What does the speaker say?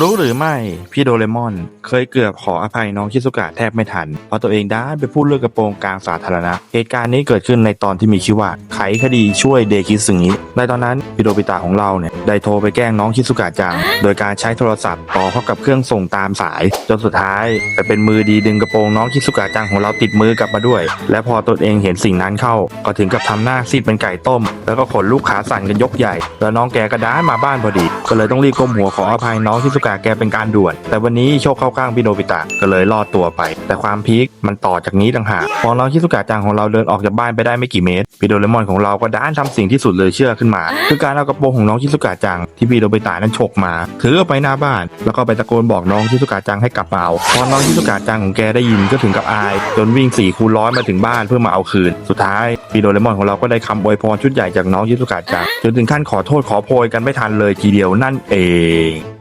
รู้หรือไม่พี่โดเรมอน เคยเกือบขออภัยน้องชิซุกะแทบไม่ทันเพราะตัวเองได้ไปพูดเรื่องกระโปรงกลางสาธารณะ เหตุการณ์นี้เกิดขึ้นในตอนที่มีชื่อว่าไขคดีช่วยเดคิสึงิในตอนนั้นพี่โดปิตะของเราเนี่ยได้โทรไปแกล้งน้องชิซุกะจัง โดยการใช้โทรศัพท์ต่อเข้ากับเครื่องส่งตามสายจนสุดท้ายไปเป็นมือดีดึงกระโปรงน้องชิซุกะจังของเราติดมือกลับมาด้วย และพอตนเองเห็นสิ่งนั้นเข้า ก็ถึงกับทำหน้าซีดเป็นไก่ต้ม แล้วก็ขนลูกขาสั่นกันยกใหญ่ แล้วน้องแกก็ด้านมาบ้านพอดี ก็เลยต้องรีบก้มหัวขออภัยน้องชิซุกะแกเป็นการด่วน แต่วันนี้โชคเข้าข้างพี่โนบิตะก็เลยรอดตัวไป แต่ความพีคมันต่อจากนี้ต่างหากพอน้องชิซุกะจังของเราเดินออกจากบ้านไปได้ไม่กี่เมตรพี่โดเรมอนของเราก็ด้านทำสิ่งที่สุดเลยเชื่อขึ้นมา คือการเอากระโปรงของน้องชิซุกะจังที่พี่โนบิตะนั้นฉกมา ถือเอาไปหน้าบ้าน แล้วก็ไปตะโกนบอกน้องชิซุกะจังให้กลับมาเอาพอน้องชิซุกะจังของแกได้ยินก็ถึงกับอาย จนวิ่งสี่คูร้อยมาถึงบ้านเพื่อมาเอาคืน สุดท้ายพี่โดเรมอนของเราก็ได้คำอวยพรชุดใหญ่จากน้องชิซุกะจังจนถึงขั้นขอโทษขอโพยกันไม่ทันเลยทีเดียวนั่นเอง